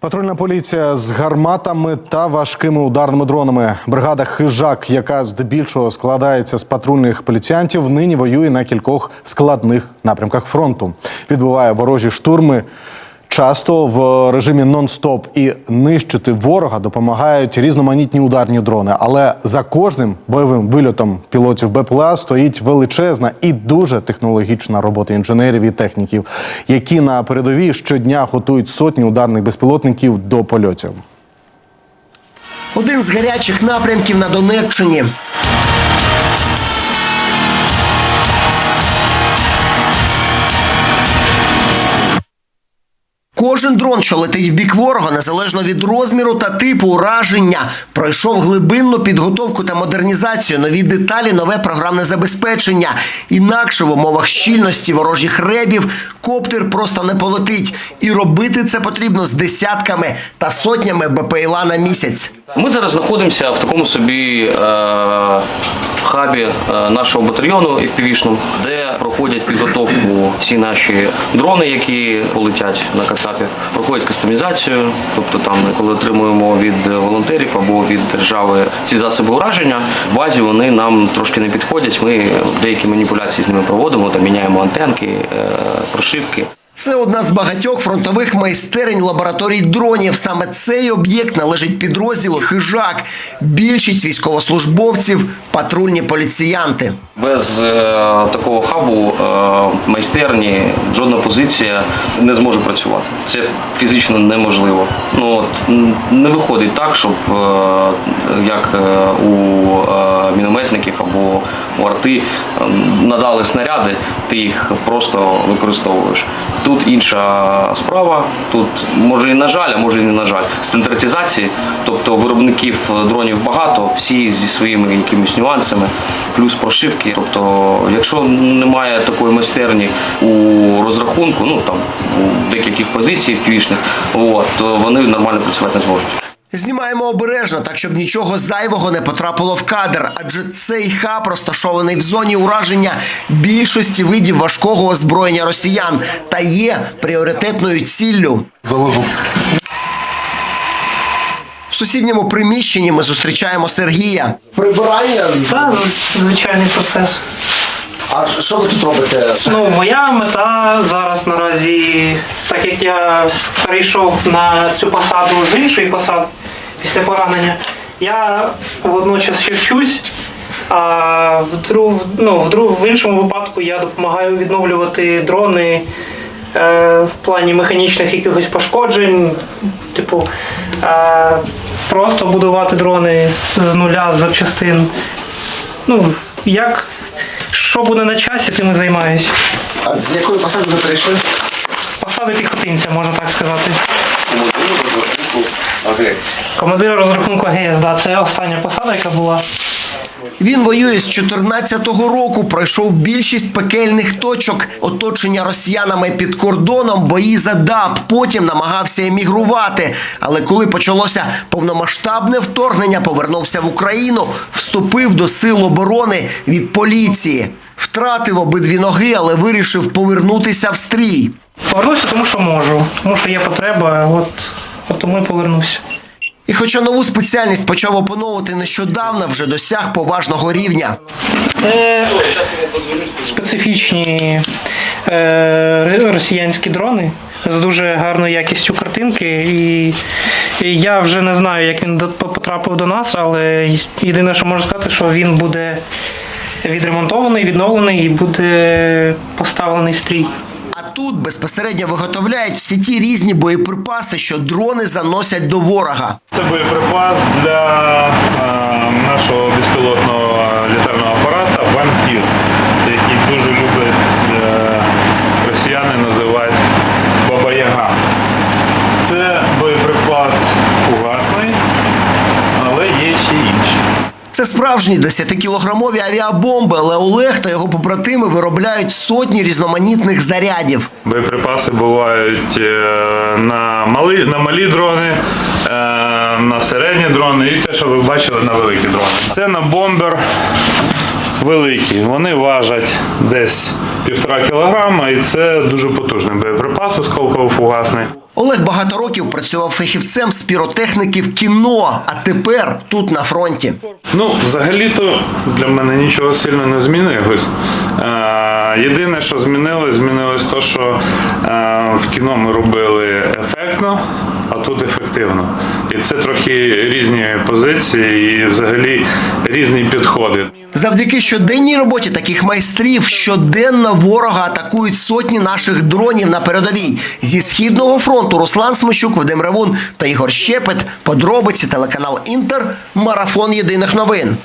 Патрульна поліція з гарматами та важкими ударними дронами. Бригада Хижак, яка здебільшого складається з патрульних поліціянтів, нині воює на кількох складних напрямках фронту. Відбуває ворожі штурми. Часто в режимі нон-стоп і нищити ворога допомагають різноманітні ударні дрони. Але за кожним бойовим вильотом пілотів БПЛА стоїть величезна і дуже технологічна робота інженерів і техніків, які на передовій щодня готують сотні ударних безпілотників до польотів. Один з гарячих напрямків на Донеччині. Кожен дрон, що летить в бік ворога, незалежно від розміру та типу ураження, пройшов глибинну підготовку та модернізацію, нові деталі, нове програмне забезпечення. Інакше в умовах щільності ворожих ребів коптер просто не полетить. І робити це потрібно з десятками та сотнями БПЛА на місяць. Ми зараз знаходимося в такому собі е, хабі е, нашого батальйону FPV-шному, де проходять підготовку всі наші дрони, які полетять на Кацапі, проходять кастомізацію. Тобто, там, коли отримуємо від волонтерів або від держави ці засоби ураження, в базі вони нам трошки не підходять. Ми деякі маніпуляції з ними проводимо, там міняємо антенки, е, прошивки. Це одна з багатьох фронтових майстерень лабораторій дронів. Саме цей об'єкт належить підрозділу Хижак. Більшість військовослужбовців патрульні поліціянти. Без е, такого хабу е, майстерні жодна позиція не зможе працювати. Це фізично неможливо. Ну от, не виходить так, щоб е, як е, у е, мінометників або у арти е, надали снаряди, ти їх просто використовуєш. Тут інша справа. Тут може і на жаль, а може і не на жаль. Стандартизації, тобто виробників дронів багато, всі зі своїми якимись нюансами, плюс прошивки. Тобто, якщо немає такої майстерні у розрахунку, ну там у декількох позицій впівішних, то вони нормально працювати не зможуть. Знімаємо обережно, так щоб нічого зайвого не потрапило в кадр, адже цей хаб розташований в зоні ураження більшості видів важкого озброєння росіян та є пріоритетною ціллю. Заложу. В сусідньому приміщенні ми зустрічаємо Сергія. Прибирання. Та звичайний процес. А що ви тут робите? Ну, моя мета зараз наразі, так як я перейшов на цю посаду з іншої посади після поранення, я водночас ще вчусь. А в, ну, в, друг, в іншому випадку я допомагаю відновлювати дрони е, в плані механічних якихось пошкоджень, типу е, просто будувати дрони з нуля, з запчастин. Ну, як що буде на часі, тим і займаюсь. А з якої посади ви перейшли? Посади піхотинця, можна так сказати. Командир розрахунку АГС, да, це остання посада, яка була. Він воює з 14-го року, пройшов більшість пекельних точок, оточення росіянами під кордоном, бої за ДАП. Потім намагався емігрувати. Але коли почалося повномасштабне вторгнення, повернувся в Україну, вступив до сил оборони від поліції. Втратив обидві ноги, але вирішив повернутися в стрій. Повернуся, тому що можу. Тому що є потреба, от, от тому і повернуся. І хоча нову спеціальність почав опановувати нещодавно, вже досяг поважного рівня. Це специфічні е, росіянські дрони з дуже гарною якістю картинки. І, і я вже не знаю, як він потрапив до нас, але єдине, що можу сказати, що він буде відремонтований, відновлений і буде поставлений стрій. А тут безпосередньо виготовляють всі ті різні боєприпаси, що дрони заносять до ворога. Це боєприпас для е, нашого безпілотного літального апарата «Вампір», який дуже люблять е, росіяни називають Баба-Яга. Це боєприпас фугасний, але є ще інші. Це справжні 10-кілограмові авіабомби, але Олег та його побратими виробляють сотні різноманітних зарядів. Боєприпаси бувають е, на малі, на малі дрони, е, на середні дрони і те, що ви бачили на великі дрони. Це на бомбер великі. Вони важать десь півтора кілограма, і це дуже потужний боєприпас осколково-фугасний. Олег багато років працював фахівцем з піротехніки в кіно, а тепер тут на фронті. Ну, взагалі-то для мене нічого сильно не змінилось. Е, єдине, що змінилось, змінилось те, що е, в кіно ми робили ефектно, а тут ефективно. І це трохи різні позиції і взагалі різні підходи. Завдяки щоденній роботі таких майстрів щоденно ворога атакують сотні наших дронів на передовій. Зі східного фронту Руслан Смичук, Вадим Ревун та Ігор Щепет. Подробиці телеканал Інтер. Марафон єдиних новин.